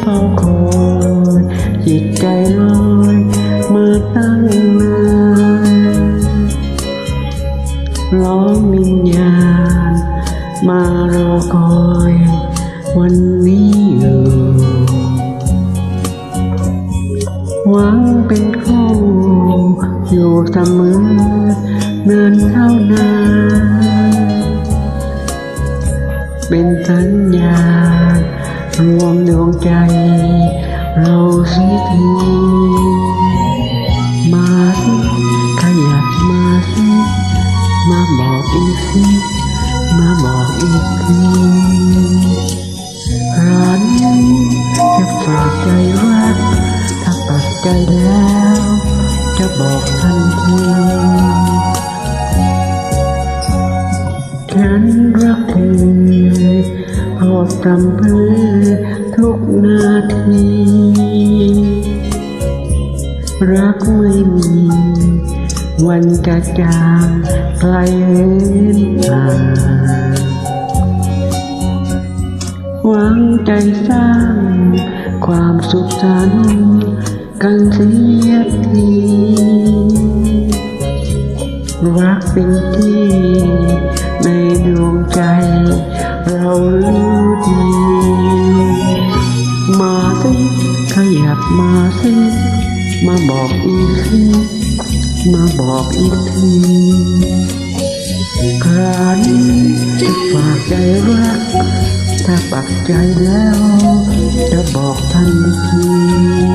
เฝ้าคอยยึดใจลอยเมาตั้งนานร้องวิญญาณมารอคอยวันนี้อยู่หวังเป็นคู่อยู่เสมอเนินเท่านานเป็นสัญญาณ รวมดวงใจ เราสิทีมาสิขยับมาสิมาบอกอีกสิมาบอกอีกทีรันจะฝากใจรักถ้าปักใจแล้ว จะบอกทันทีฉันรักเธอ โปรดจำเพือทุกนาที รักไม่มี วันจะจางไกลเหินห่างหวังใจสร้าง ความสุขสันต์กันเสียทีรักเป็นที่ ขยับมาสิมาบอกอีกทีมาบอกอีกทีคราวนี้จะฝากใจรัก ถ้าปักใจแล้ว จะบอกทันที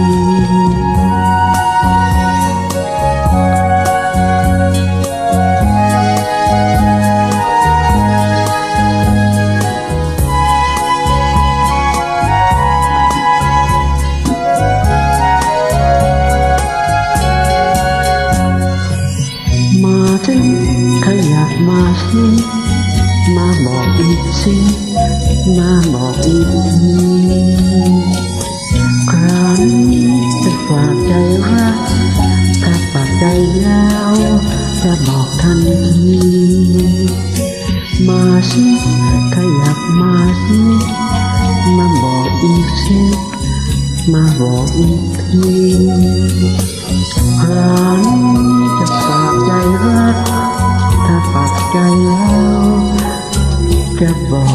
มาบอกอีกสิมาบอกอีกทีครั้งจะฝากใจรักถ้าฝากใจแล้วจะบอกทันทีมาสิขยับมาสิมาบอกอีกสิมาบอกอีกทีครั้งจะฝากใจรักถ้าฝากใจ the ball.